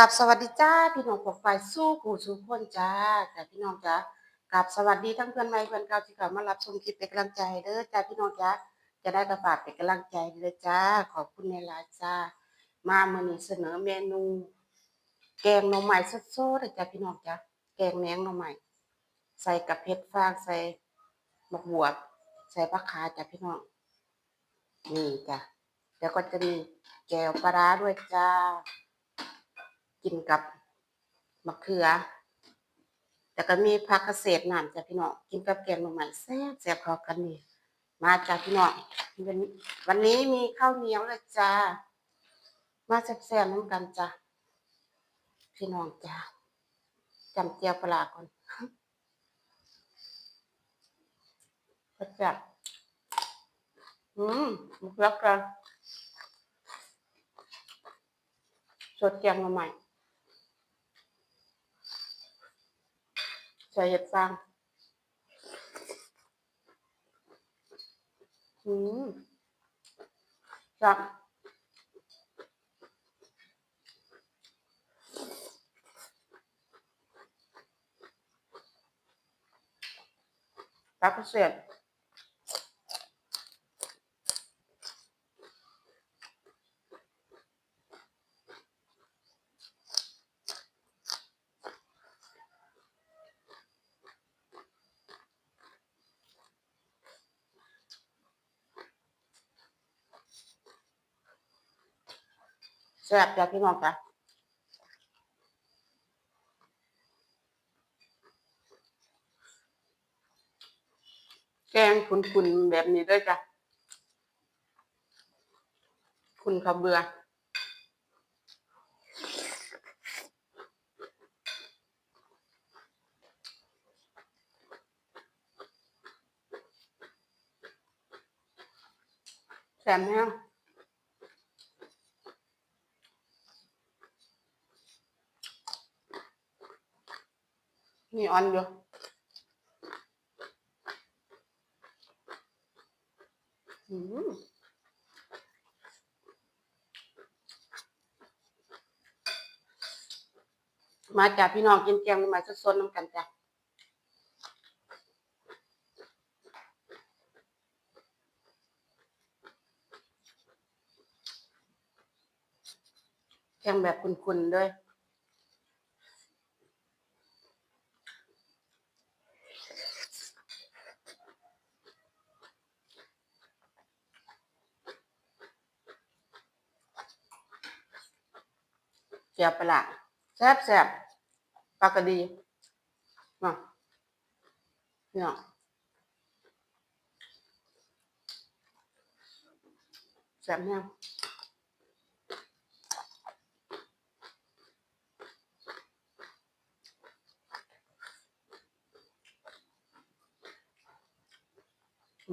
กับสวัสดีจ้าพี่น้องปกฝ่ายสู้ผู้สู้คนจ้าจ้าพี่น้องจ้ากับสวัสดีทั้งเพื่อนใหม่เพื่อนเก่าที่เข้ามารับชมคลิปเป็นกำลังใจเด้อจ้าพี่น้องจ้าจะได้กระฝากเป็นกำลังใจเด้อจ้าขอบคุณในลน์จ้ามาเมื้อนี้เสนอเมนู แกงหน่อไม้สดๆเลยจ้าพี่น้องจ้าแกงแหนงหน่อไม้ใส่กับเผ็ดฟางใส่หมกบวบใส่ผักขาจ้าพี่น้องนี่จ้าแล้วก็จะมีแกวปลาด้วยจ้า กินกับมะเขือแล้วก็มีผักเกษตรน้ำจ้ะพี่น้องกินกับแกงหน่อไม้แซ่บแซ่บเข้ากันนี่มาจ้ะพี่น้องวันวันนี้มีข้าวเหนียวเลยจ้ามาแซ่บๆน้ำกันจ้ะพี่น้องจ้าจำเจียวปลาก่อนก็จะอืมมะเขือกันสดแกงหน่อไม้ จะเห็ดฟางอืมจับรับเสร็จ แซ่บจ้ะพี่น้องจ้ะแกงขุนๆแบบนี้ด้วยจ้ะคุณขาเบื่อแซ่บแห้ง มีออนอยู่อืมมาจากพี่น้องกินแกงมาสดๆน้ำกันจ้ะแกงแบบคุนๆด้วย เจียวปลาแซ่บแซ่บปากระดีมาเนี่ยแซ่บเนี่ย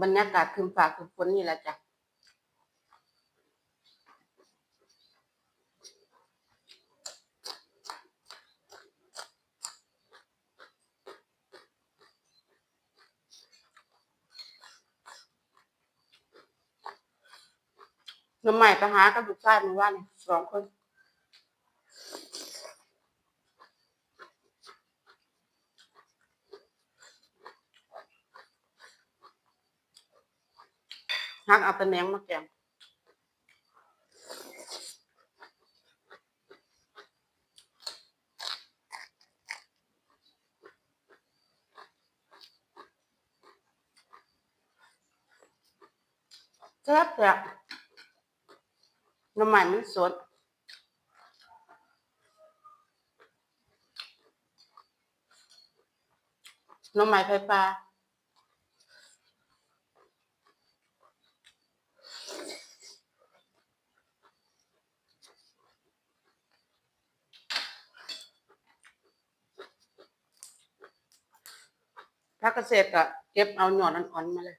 บรรยากาศคืมฟ้าคืมฝนนี่แหละจ้ะ น้ำใหม่ไปหากับลูกชายเมื่านนี่ยสองคนฮักเอาต่แหนงมาแกงแซ่บแซ่บ น้ำใหม่มันสดน้ำใหม่ไฟปลาถ้าเกษตรก็เก็บเอาหย่อนอ่อนๆมาเลย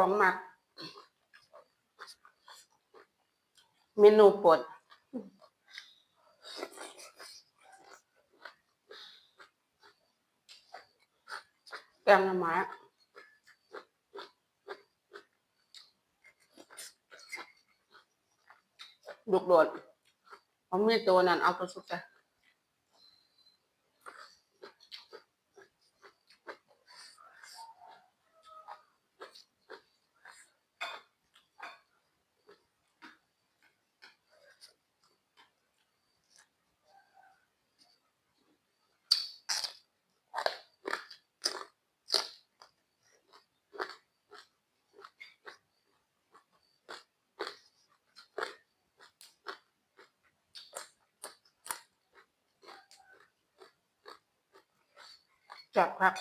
ของหมัก เมนูโปรดแกงหน่อไม้ดุกโดดเอามีดตัวนั้นเอาตัวสุดไป จับครับ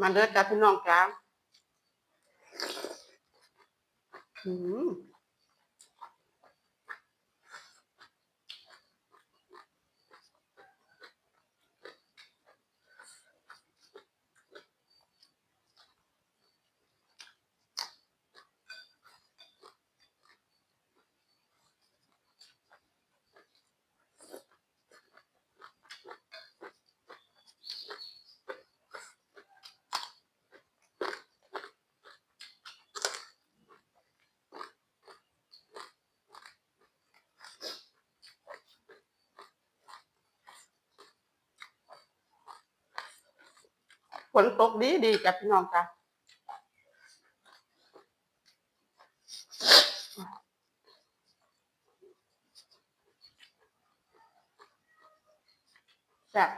มาเด้อจ้าพี่น้องจ้าอืม ฝนตกดีดีจ้าพี่น้องจ้าแซ่บ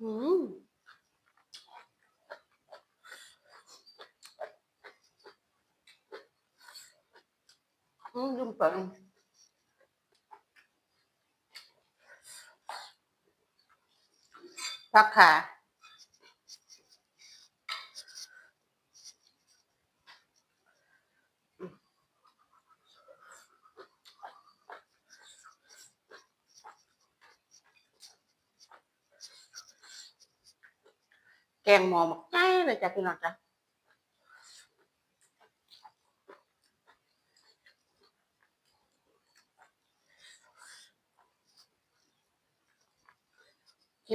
อืมอืมยุ่มเปิง พักขาแกงหมอหมักไก่เลยจ้ะพี่น้องจ้ะ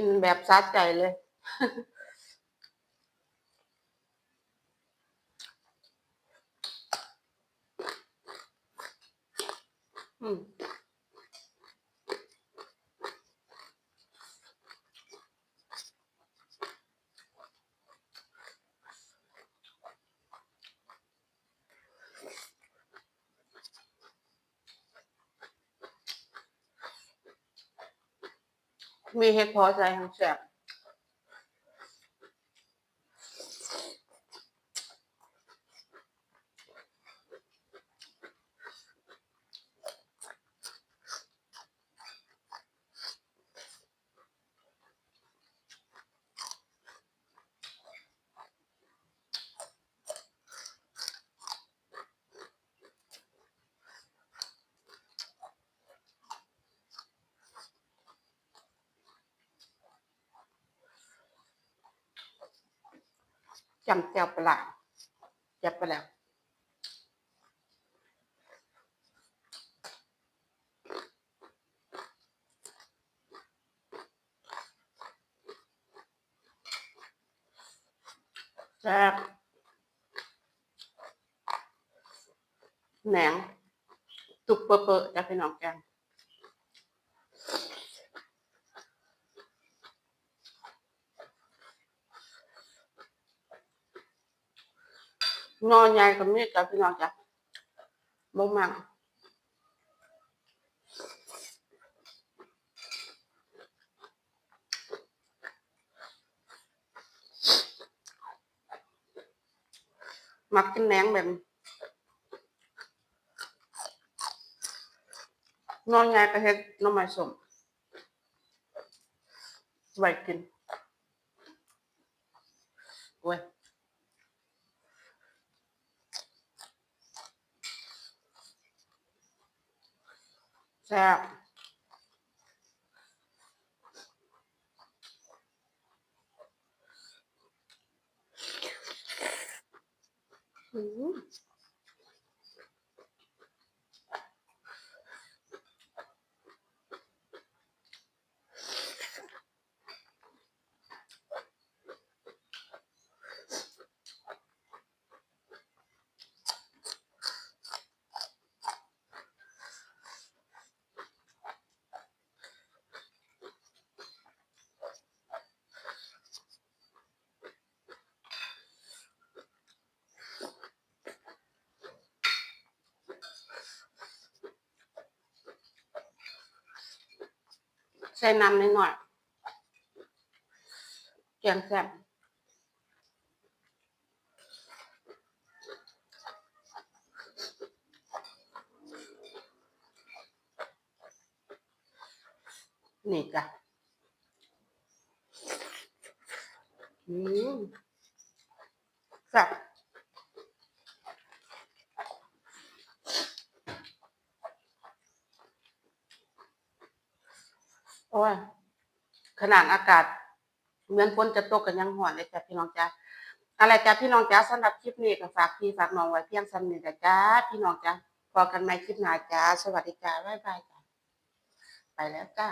กินแบบซัดใจเลย อืม มีเห็ดพ จทางแสบจำแจ่วปลาจับไปแล้วแซ่บแหนงตุกเปอะเปอะจะพี่น้องแกง นอนใหญ่กับมีดกับพี่น้องจ้ะบ่มักมักกินแหนงแบบนอนใหญ่ก็เฮ็ดน้ำไม้สมไว้กินโอ้ย แซ่ ใส่น้ำนิดหน่อยแกงแซ่บนี่จ้ะอืมแซ่บ โอ้ยขนาดอากาศเหมือนฝนจะตกกันยังหอนเลยจ้ะพี่น้องจ้าอะไรจ้ะพี่น้องจ้าสำหรับคลิปนี้ก็ฝากพี่ฝากน้องไว้เพียงซ้ำนี้จ้ะจ้าพี่น้องจ้าพอกันใหม่คลิปหน้าจ้าสวัสดีจ้าบ๊ายบายจ้าไปแล้วจ้า